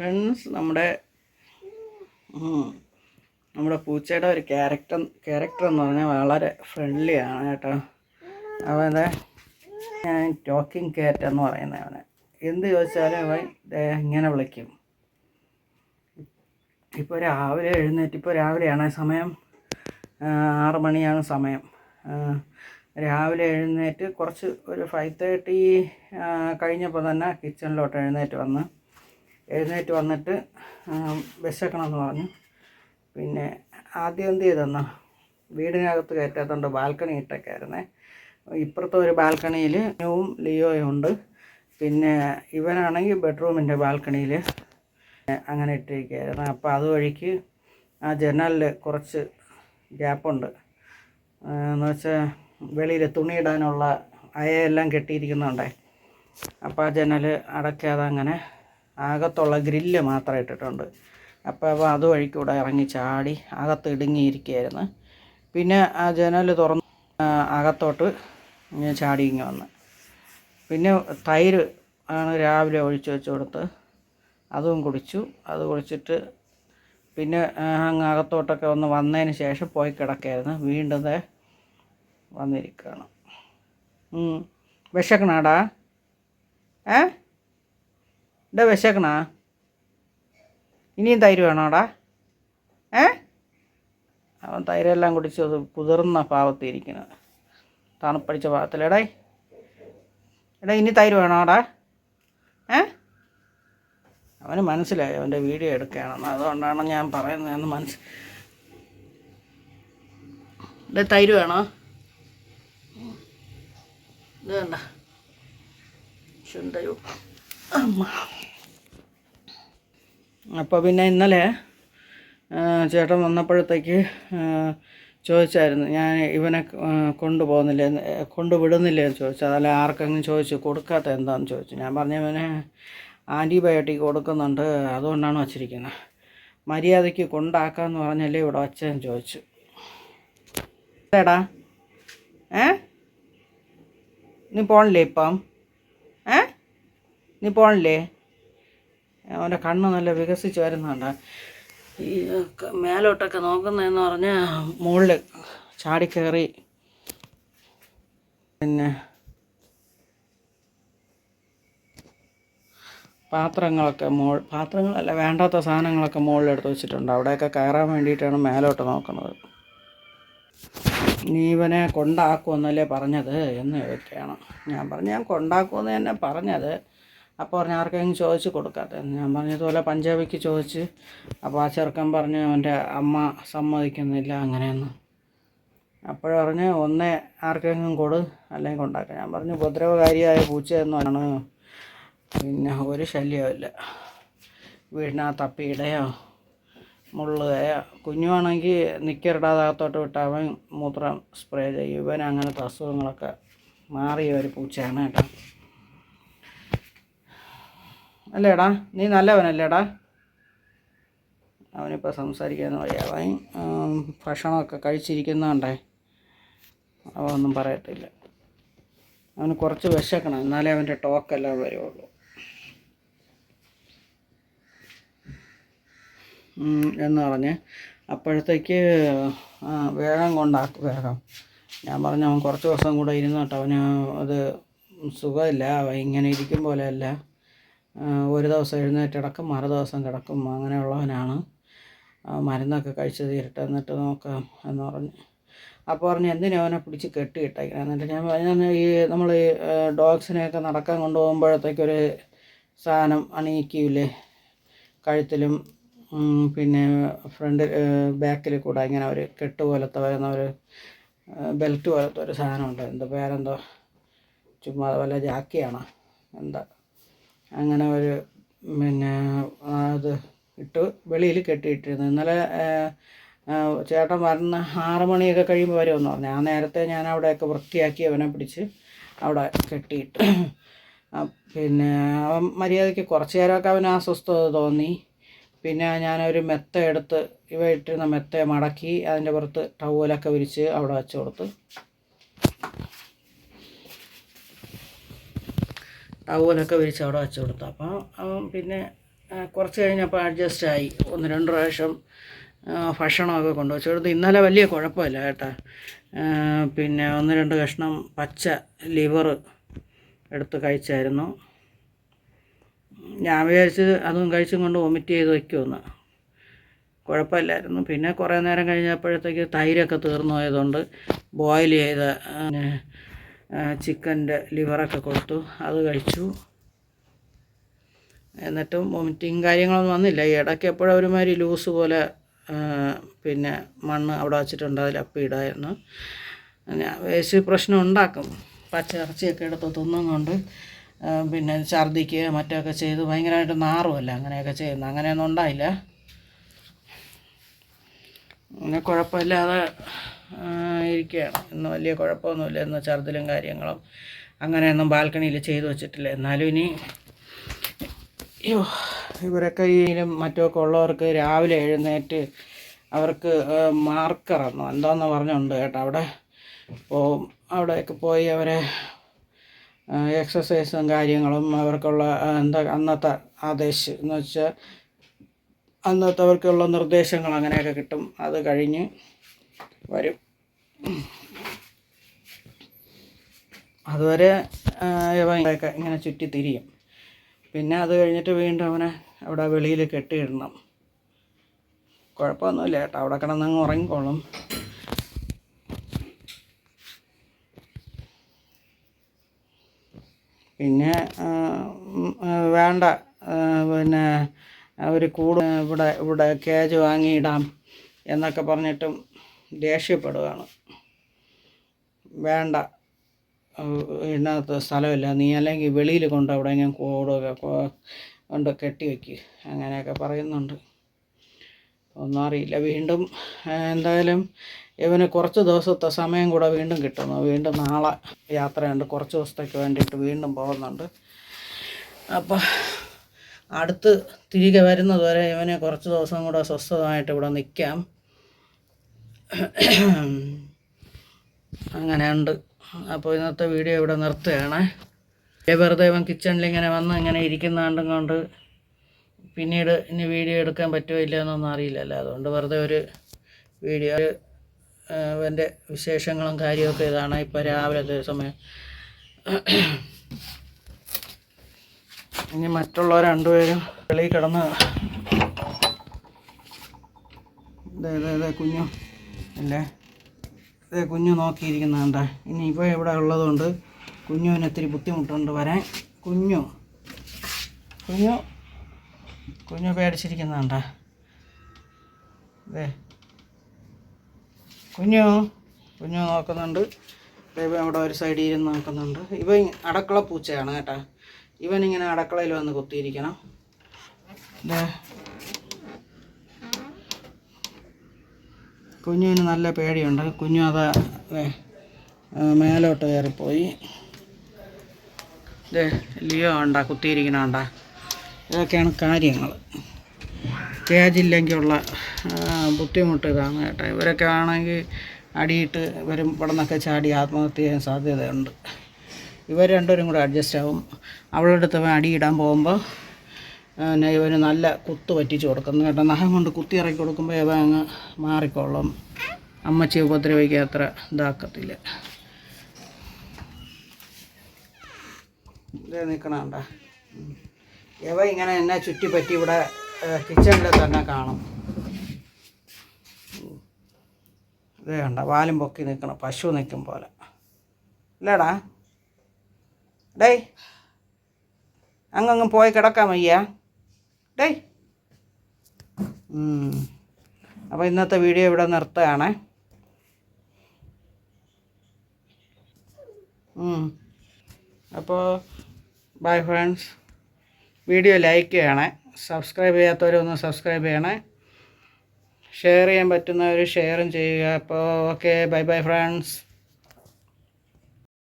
Friends നമ്മുടെ നമ്മുടെ പൂച്ചയുടെ ഒരു ക്യാരക്ടർ ക്യാരക്ടർ എന്ന് പറഞ്ഞാൽ വളരെ ഫ്രണ്ട്ലി ആണ് കേട്ടോ. അവനെ ഞാൻ ടോക്കിംഗ് കാറ്റ് എന്ന് പറയുന്നത് അവനെ. എന്ത് ചോദിച്ചാലും അവൻ ഇങ്ങനെ വിളിക്കും. ഇപ്പോൾ രാവിലെ എഴുന്നേറ്റ് ഇപ്പോൾ രാവിലെയാണ് സമയം. ആറ് മണിയാണ് സമയം. രാവിലെ എഴുന്നേറ്റ് കുറച്ച് ഒരു ഫൈവ് തേർട്ടി കഴിഞ്ഞപ്പോൾ തന്നെ കിച്ചണിലോട്ട് എഴുന്നേറ്റ് വന്ന് എഴുന്നേറ്റ് വന്നിട്ട് വിശക്കണമെന്ന് പറഞ്ഞു. പിന്നെ ആദ്യം എന്ത് ചെയ്തെന്നോ വീടിനകത്ത് കയറ്റാത്തതുകൊണ്ട് ബാൽക്കണി ഇട്ടൊക്കെയായിരുന്നേ ഇപ്പുറത്തെ ഒരു ബാൽക്കണിയിൽ ന്യൂവും ലിയോയും ഉണ്ട്. പിന്നെ ഇവനാണെങ്കിൽ ബെഡ്റൂമിന്റെ ബാൽക്കണിയിൽ അങ്ങനെ ഇട്ടിരിക്കുകയായിരുന്നു. അപ്പോൾ അതുവഴിക്ക് ആ ജനലിൽ കുറച്ച് ഗ്യാപ്പുണ്ട്. എന്ന് വെച്ചാൽ വെളിയിൽ തുണിയിടാനുള്ള അയയെല്ലാം കെട്ടിയിരിക്കുന്നുണ്ടേ. അപ്പോൾ ആ ജനൽ അടയ്ക്കാതെ അങ്ങനെ അകത്തുള്ള ഗ്രില്ല് മാത്രം ഇട്ടിട്ടുണ്ട്. അപ്പോൾ അപ്പോൾ അതുവഴിക്കൂടെ ഇറങ്ങി ചാടി അകത്ത് ഇടുങ്ങിയിരിക്കുകയായിരുന്നു. പിന്നെ ആ ജനൽ തുറന്ന് അകത്തോട്ട് ഇങ്ങനെ ചാടി ഇങ്ങ് വന്ന്. പിന്നെ തൈര് ആണ് രാവിലെ ഒഴിച്ച് വെച്ച് കൊടുത്ത് അതും കുടിച്ചു. അത് കുടിച്ചിട്ട് പിന്നെ അങ്ങ് അകത്തോട്ടൊക്കെ ഒന്ന് വന്നതിന് ശേഷം പോയി കിടക്കായിരുന്നു. വീണ്ടും വന്നിരിക്കുകയാണ്. വിശക്കണാടാ? ഏ? ഇടാ വിശക്കണോ. ഇനിയും തൈര് വേണോടാ. ഏ? അവൻ തൈരെല്ലാം കുടിച്ച് കുതിർന്ന പാവത്തിരിക്കുന്നത് തണുപ്പടിച്ച പാവത്തിലെടേ എടാ ഇനി തൈര് വേണോടാ. ഏ? അവന് മനസ്സിലായി അവന്റെ വീഡിയോ എടുക്കുകയാണെന്ന്. അതുകൊണ്ടാണ് ഞാൻ പറയുന്നതെന്ന് മനസ്സ് ഇത് തൈര് വേണോ? ഇത് വേണ്ട. ശുന്തരു അമ്മ. അപ്പോൾ പിന്നെ ഇന്നലെ ചേട്ടൻ വന്നപ്പോഴത്തേക്ക് ചോദിച്ചായിരുന്നു. ഞാൻ ഇവനെ കൊണ്ടുപോകുന്നില്ല കൊണ്ടുവിടുന്നില്ല എന്ന്, ചോദിച്ചു. അതല്ല ആർക്കെങ്കിലും ചോദിച്ചു കൊടുക്കാത്ത എന്താണെന്ന് ചോദിച്ചു. ഞാൻ പറഞ്ഞ ഇവനെ ആന്റിബയോട്ടിക് കൊടുക്കുന്നുണ്ട് അതുകൊണ്ടാണ് വച്ചിരിക്കുന്നത്. മര്യാദയ്ക്ക് കൊണ്ടാക്കാമെന്ന് പറഞ്ഞല്ലേ ഇവിടെ വച്ചതെന്ന് ചോദിച്ചു. ഏടാ ഏ? നീ പോണില്ലേ ഇപ്പം? നീ പോണില്ലേ? അവന്റെ കണ്ണ് നല്ല വികസിച്ച് വരുന്നുണ്ട്. ഈ മേലോട്ടൊക്കെ നോക്കുന്നതെന്ന് പറഞ്ഞാൽ മുകളിൽ ചാടിക്കയറി പിന്നെ പാത്രങ്ങളൊക്കെ മോൾ പാത്രങ്ങളല്ല വേണ്ടാത്ത സാധനങ്ങളൊക്കെ മുകളിലെടുത്ത് വെച്ചിട്ടുണ്ട്. അവിടെയൊക്കെ കയറാൻ വേണ്ടിയിട്ടാണ് മേലോട്ട് നോക്കുന്നത്. നീ ഇവനെ കൊണ്ടാക്കുമെന്നല്ലേ പറഞ്ഞത് എന്ന് ചോദിക്കുകയാണ്. ഞാൻ പറഞ്ഞു ഞാൻ കൊണ്ടാക്കുമെന്ന് തന്നെ പറഞ്ഞത്. അപ്പോൾ പറഞ്ഞു ആർക്കെങ്കിലും ചോദിച്ച് കൊടുക്കാത്ത ഞാൻ പറഞ്ഞതുപോലെ പഞ്ചാബിക്ക് ചോദിച്ച് അപ്പോൾ ആ ചെറുക്കൻ പറഞ്ഞു അവന്റെ അമ്മ സമ്മതിക്കുന്നില്ല അങ്ങനെയെന്ന്. അപ്പോൾ പറഞ്ഞ് ഒന്നേ ആർക്കെങ്കിലും കൊടു അല്ലെങ്കിൽ കൊണ്ടാക്കാം. ഞാൻ പറഞ്ഞു ഉപദ്രവകാരിയായ പൂച്ചയെന്നാണ് പിന്നെ ഒരു ശല്യമില്ല വീടിനകത്ത് അപ്പിയിടയോ മുള്ളുകയോ കുഞ്ഞുവാണെങ്കിൽ നിക്കറിടാതെ അകത്തോട്ട് വിട്ട് അവൻ മൂത്രം സ്പ്രേ ചെയ്യും. ഇവൻ അങ്ങനത്തെ അസുഖങ്ങളൊക്കെ മാറിയ ഒരു പൂച്ചയാണ് കേട്ടോ. അല്ലേടാ? നീ നല്ലവനല്ലേടാ? അവനിപ്പോൾ സംസാരിക്കാൻ വയ്യ അവൻ ഉം, ഭക്ഷണമൊക്കെ കഴിച്ചിരിക്കുന്നതുകൊണ്ടേ അവ ഒന്നും പറയത്തില്ല. അവന് കുറച്ച് വിശക്കണം. എന്നാലേ അവന്റെ ടോക്കെല്ലാം വരുള്ളൂ. എന്ന് പറഞ്ഞ് അപ്പോഴത്തേക്ക് വേഗം കൊണ്ടാക്കും വേഗം. ഞാൻ പറഞ്ഞു അവൻ കുറച്ച് ദിവസം കൂടെ ഇരുന്നോട്ടെ. അവന് അത് സുഖമില്ല. അവൻ ഇങ്ങനെ ഇരിക്കും പോലെയല്ല. ഒരു ദിവസം എഴുന്നേറ്റ് കിടക്കും മറു ദിവസം കിടക്കും. അങ്ങനെയുള്ളവനാണ്. മരുന്നൊക്കെ കഴിച്ച് തീരട്ടെ എന്നിട്ട് നോക്കാം എന്ന് പറഞ്ഞു. അപ്പോൾ പറഞ്ഞു എന്തിനാ അവനെ പിടിച്ച് കെട്ടിയിട്ടേക്കണം? എന്നിട്ട് ഞാൻ പറഞ്ഞു ഈ നമ്മൾ ഈ ഡോഗ്സിനെയൊക്കെ നടക്കാൻ കൊണ്ടുപോകുമ്പോഴത്തേക്കൊരു സാധനം അണിയിക്കൂലേ? കഴുത്തിലും പിന്നെ ഫ്രണ്ട് ബാക്കിൽ കൂടെ ഇങ്ങനെ ഒരു കെട്ട് പോലത്തെ വരുന്ന ഒരു ബെൽറ്റ് പോലത്തെ ഒരു സാധനമുണ്ട് എന്താ പേരെന്തോ? ചുമ്മാ അതുപോലെ ജാക്കിയാണോ? എന്താ? അങ്ങനെ ഒരു പിന്നെ അത് ഇട്ട് വെളിയിൽ കെട്ടിയിട്ടിരുന്നു. ഇന്നലെ ചേട്ടൻ വരുന്ന ആറ് മണിയൊക്കെ കഴിയുമ്പോൾ വരുമെന്ന് പറഞ്ഞു. ആ നേരത്തെ ഞാൻ അവിടെയൊക്കെ വൃത്തിയാക്കി അവനെ പിടിച്ച് അവിടെ കെട്ടിയിട്ട്. പിന്നെ അവൻ മര്യാദയ്ക്ക് കുറച്ച് നേരമൊക്കെ അവന് അസ്വസ്ഥത തോന്നി. പിന്നെ ഞാനൊരു മെത്ത എടുത്ത് ഇവ ഇട്ടിരുന്ന മെത്ത മടക്കി അതിന്റെ പുറത്ത് ടവലൊക്കെ വിരിച്ച് അവിടെ വെച്ച് കൊടുത്ത്. ടവലൊക്കെ വിരിച്ച് അവിടെ വെച്ച് കൊടുത്തു. അവൻ പിന്നെ കുറച്ച് കഴിഞ്ഞപ്പോൾ അഡ്ജസ്റ്റ് ആയി. ഒന്ന് രണ്ട് പ്രാവശ്യം ആ, ഭക്ഷണമൊക്കെ കൊണ്ടുപോയി കൊടുത്ത് ഇന്നലെ വലിയ കുഴപ്പമില്ല കേട്ടോ. പിന്നെ ഒന്ന് രണ്ട് കഷ്ണം പച്ച ലിവർ എടുത്ത് കഴിച്ചായിരുന്നു. ഞാൻ വിചാരിച്ച് അതും കഴിച്ചും കൊണ്ട് വൊമിറ്റ് ചെയ്ത് വയ്ക്കുമെന്ന് കുഴപ്പമില്ലായിരുന്നു. പിന്നെ കുറേ നേരം കഴിഞ്ഞപ്പോഴത്തേക്ക് തൈരൊക്കെ തീർന്നു പോയതുകൊണ്ട് ബോയിൽ ചെയ്ത ചിക്കന്റെ ലിവറൊക്കെ കൊടുത്തു. അത് കഴിച്ചു. എന്നിട്ടും വൊമിറ്റിങ് കാര്യങ്ങളൊന്നും വന്നില്ല. ഈ ഇടയ്ക്ക് എപ്പോഴും ഒരുമാതിരി ലൂസ് പോലെ പിന്നെ മണ്ണ് അവിടെ വച്ചിട്ടുണ്ട്. അതിൽ അപ്പിയിടായിരുന്നു വേസ്റ്റ് പ്രശ്നം ഉണ്ടാക്കും. പച്ച ഇറച്ചിയൊക്കെ എടുത്ത് കൊണ്ട് പിന്നെ ഛർദ്ദിക്കുക മറ്റൊക്കെ ചെയ്ത് ഭയങ്കരമായിട്ട് നാറുമല്ല അങ്ങനെയൊക്കെ ചെയ്യുന്നു അങ്ങനെയൊന്നും ഉണ്ടായില്ല. പിന്നെ കുഴപ്പമില്ലാതെ ഇരിക്കുകയാണ് ഇന്ന് വലിയ കുഴപ്പമൊന്നുമില്ല. ഇന്ന് ഛർദിലും കാര്യങ്ങളും അങ്ങനെയൊന്നും ബാൽക്കണിയിൽ ചെയ്തു വെച്ചിട്ടില്ല. എന്നാലും ഇനി ഇവരൊക്കെ ഇതിലും മറ്റുമൊക്കെ ഉള്ളവർക്ക് രാവിലെ എഴുന്നേറ്റ് അവർക്ക് മാർക്കറെന്നോ എന്താന്ന് പറഞ്ഞുണ്ട് കേട്ടോ. അവിടെ പോവും അവിടെയൊക്കെ പോയി അവരെ എക്സസൈസും കാര്യങ്ങളും അവർക്കുള്ള എന്താ അന്നത്തെ ആദേശ് എന്ന് വെച്ചാൽ അന്നത്തെ അവർക്കുള്ള നിർദ്ദേശങ്ങൾ അങ്ങനെയൊക്കെ കിട്ടും. അത് കഴിഞ്ഞ് വരും. അതുവരെ ഇവയൊക്കെ ഇങ്ങനെ ചുറ്റി തിരിയും. പിന്നെ അത് കഴിഞ്ഞിട്ട് വീണ്ടും അവനെ അവിടെ വെളിയിൽ കെട്ടിയിടണം. കുഴപ്പമൊന്നുമില്ല കേട്ടോ. അവിടെ കിടന്നങ്ങ് ഉറങ്ങിക്കോളും. പിന്നെ വേണ്ട. പിന്നെ ഒരു കൂട് ഇവിടെ ഇവിടെ കേജ് വാങ്ങിയിടാം എന്നൊക്കെ പറഞ്ഞിട്ടും ദേഷ്യപ്പെടുകയാണ് വേണ്ട. ഇതിനകത്ത് സ്ഥലമില്ല. നീ അല്ലെങ്കിൽ വെളിയിൽ കൊണ്ട് അവിടെ ഞാൻ കൂടുക കൊണ്ട് കെട്ടി വയ്ക്കുക അങ്ങനെയൊക്കെ പറയുന്നുണ്ട്. ഒന്നും അറിയില്ല. വീണ്ടും എന്തായാലും ഇവന് കുറച്ച് ദിവസത്തെ സമയം കൂടെ വീണ്ടും കിട്ടുന്നു. വീണ്ടും നാളെ യാത്രയുണ്ട്. കുറച്ച് ദിവസത്തേക്ക് വേണ്ടിയിട്ട് വീണ്ടും പോകുന്നുണ്ട്. അപ്പോൾ അടുത്ത് തിരികെ വരുന്നതുവരെ ഇവനെ കുറച്ച് ദിവസം കൂടെ സ്വസ്ഥമായിട്ട് ഇവിടെ നിൽക്കാം അങ്ങനെയുണ്ട്. അപ്പോൾ ഇന്നത്തെ വീഡിയോ ഇവിടെ നിർത്തുകയാണ്. വെറുതെ കിച്ചണിൽ ഇങ്ങനെ വന്ന് ഇങ്ങനെ ഇരിക്കുന്ന കണ്ടും പിന്നീട് ഇനി വീഡിയോ എടുക്കാൻ പറ്റുമോ ഇല്ല എന്നൊന്നും അറിയില്ലല്ലോ. അതുകൊണ്ട് വെറുതെ ഒരു വീഡിയോ എന്റെ വിശേഷങ്ങളും കാര്യമൊക്കെ ഇതാണ്. ഇപ്പോൾ രാവിലത്തെ സമയം. ഇനി മറ്റുള്ള രണ്ടുപേരും വെളിയിൽ കിടന്ന് ഇതേ ഇതേ കുഞ്ഞു. അല്ലേ? ഇതേ കുഞ്ഞു നോക്കിയിരിക്കുന്ന ഇനിയിപ്പോൾ ഇവിടെ ഉള്ളതുകൊണ്ട് കുഞ്ഞുവിന് ഒത്തിരി ബുദ്ധിമുട്ടുണ്ട് വരാൻ. കുഞ്ഞു. കുഞ്ഞു. കുഞ്ഞു പേടിച്ചിരിക്കുന്ന അതെ കുഞ്ഞു. കുഞ്ഞു നോക്കുന്നുണ്ട്. ഇപ്പം അവിടെ ഒരു സൈഡിൽ ഇരുന്ന് നോക്കുന്നുണ്ട്. ഇവൻ അടക്കള പൂച്ചയാണ് കേട്ടോ. ഇവൻ ഇങ്ങനെ അടക്കളയിൽ വന്ന് കുത്തിയിരിക്കണം. ദേ. കുഞ്ഞുവിന് നല്ല പേടിയുണ്ട്. കുഞ്ഞു അത് മേലോട്ട് കയറിപ്പോയി. ലിയോ ഉണ്ടാ കുത്തിയിരിക്കണുണ്ട ഇതൊക്കെയാണ് കാര്യങ്ങൾ കേജില്ലെങ്കിലുള്ള ബുദ്ധിമുട്ട് ഇതാണ് കേട്ടോ. ഇവരൊക്കെ ആണെങ്കിൽ അടിയിട്ട് ഇവരും ഇവിടെ നിന്നൊക്കെ ചാടി ആത്മഹത്യ ചെയ്യാൻ സാധ്യതയുണ്ട്. ഇവർ രണ്ടുപേരും കൂടെ അഡ്ജസ്റ്റ് ആവും. അവളുടെ അടുത്ത് അടിയിടാൻ പോകുമ്പോൾ പിന്നെ നല്ല കുത്ത് പറ്റിച്ച് കൊടുക്കുന്നു കേട്ടോ. നഖം കൊണ്ട് കുത്തി ഇറക്കി കൊടുക്കുമ്പോൾ ഇവ അങ്ങ് മാറിക്കൊള്ളും അമ്മച്ചി ഉപദ്രവിക്കാൻ അത്ര ഇതാക്കത്തില്ല നിൽക്കണണ്ട ഇവ ഇങ്ങനെ എന്നെ ചുറ്റിപ്പറ്റി ഇവിടെ കിച്ചണിൽ തന്നെ കാണും. ഇത് കണ്ട വാലും പൊക്കി നിൽക്കണം പശു നിൽക്കും പോലെ. ഇല്ലടാ. ഡേയ്. അങ്ങങ്ങ് പോയി കിടക്കാൻ വയ്യ. ഡേയ്. അപ്പോൾ ഇന്നത്തെ വീഡിയോ ഇവിടെ നിർത്തുകയാണ്. അപ്പോൾ ബൈ ഫ്രണ്ട്സ് വീഡിയോ ലൈക്ക് ചെയ്യണേ. സബ്സ്ക്രൈബ് ചെയ്യാത്തവരൊന്ന് സബ്സ്ക്രൈബ് ചെയ്യണേ. ഷെയർ ചെയ്യാൻ പറ്റുന്നവർ ഷെയറും ചെയ്യുക. അപ്പോൾ ഓക്കെ ബൈ ബൈ ഫ്രണ്ട്സ്